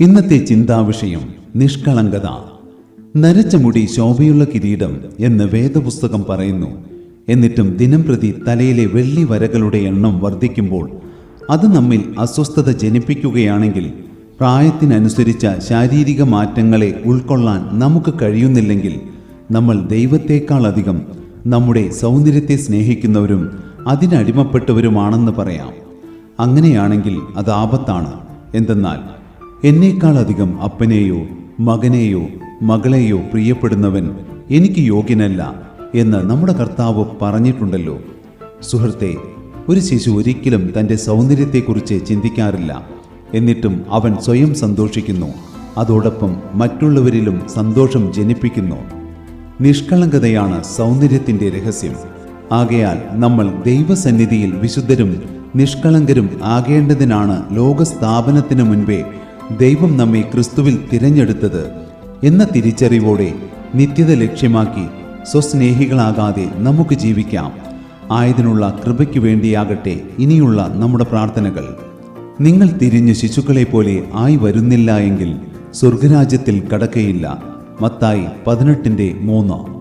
ഇന്നത്തെ ചിന്താവിഷയം നിഷ്കളങ്കത. നരച്ച മുടി ശോഭയുള്ള കിരീടം എന്ന് വേദപുസ്തകം പറയുന്നു. എന്നിട്ടും ദിനം പ്രതി തലയിലെ വെള്ളി വരകളുടെ എണ്ണം വർദ്ധിക്കുമ്പോൾ അത് നമ്മിൽ അസ്വസ്ഥത ജനിപ്പിക്കുകയാണെങ്കിൽ പ്രായത്തിനനുസരിച്ച ശാരീരിക മാറ്റങ്ങളെ ഉൾക്കൊള്ളാൻ നമുക്ക് കഴിയുന്നില്ലെങ്കിൽ നമ്മൾ ദൈവത്തെക്കാളധികം നമ്മുടെ സൗന്ദര്യത്തെ സ്നേഹിക്കുന്നവരും അതിനടിമപ്പെട്ടവരുമാണെന്ന് പറയാം. അങ്ങനെയാണെങ്കിൽ അത് ആപത്താണ്. എന്തെന്നാൽ എന്നേക്കാൾ അധികം അപ്പനെയോ മകനെയോ മകളെയോ പ്രിയപ്പെടുന്നവൻ എനിക്ക് യോഗ്യനല്ല എന്ന് നമ്മുടെ കർത്താവ് പറഞ്ഞിട്ടുണ്ടല്ലോ. സുഹൃത്തെ ഒരു ശിശു ഒരിക്കലും തന്റെ സൗന്ദര്യത്തെക്കുറിച്ച് ചിന്തിക്കാറില്ല. എന്നിട്ടും അവൻ സ്വയം സന്തോഷിക്കുന്നു. അതോടൊപ്പം മറ്റുള്ളവരിലും സന്തോഷം ജനിപ്പിക്കുന്നു. നിഷ്കളങ്കതയാണ് സൗന്ദര്യത്തിന്റെ രഹസ്യം. ആകയാൽ നമ്മൾ ദൈവസന്നിധിയിൽ വിശുദ്ധരും നിഷ്കളങ്കരും ആകേണ്ടതിനാണ് ലോകസ്ഥാപനത്തിനു മുൻപേ ദൈവം നമ്മെ ക്രിസ്തുവിൽ തിരഞ്ഞെടുത്തത് എന്ന തിരിച്ചറിവോടെ നിത്യത ലക്ഷ്യമാക്കി സ്വസ്നേഹികളാകാതെ നമുക്ക് ജീവിക്കാം. ആയതിനുള്ള കൃപയ്ക്ക് വേണ്ടിയാകട്ടെ ഇനിയുള്ള നമ്മുടെ പ്രാർത്ഥനകൾ. നിങ്ങൾ തിരിഞ്ഞ് ശിശുക്കളെ പോലെ ആയി വരുന്നില്ല എങ്കിൽ സ്വർഗരാജ്യത്തിൽ കടക്കയില്ല. മത്തായി പതിനെട്ടിന്റെ മൂന്ന്.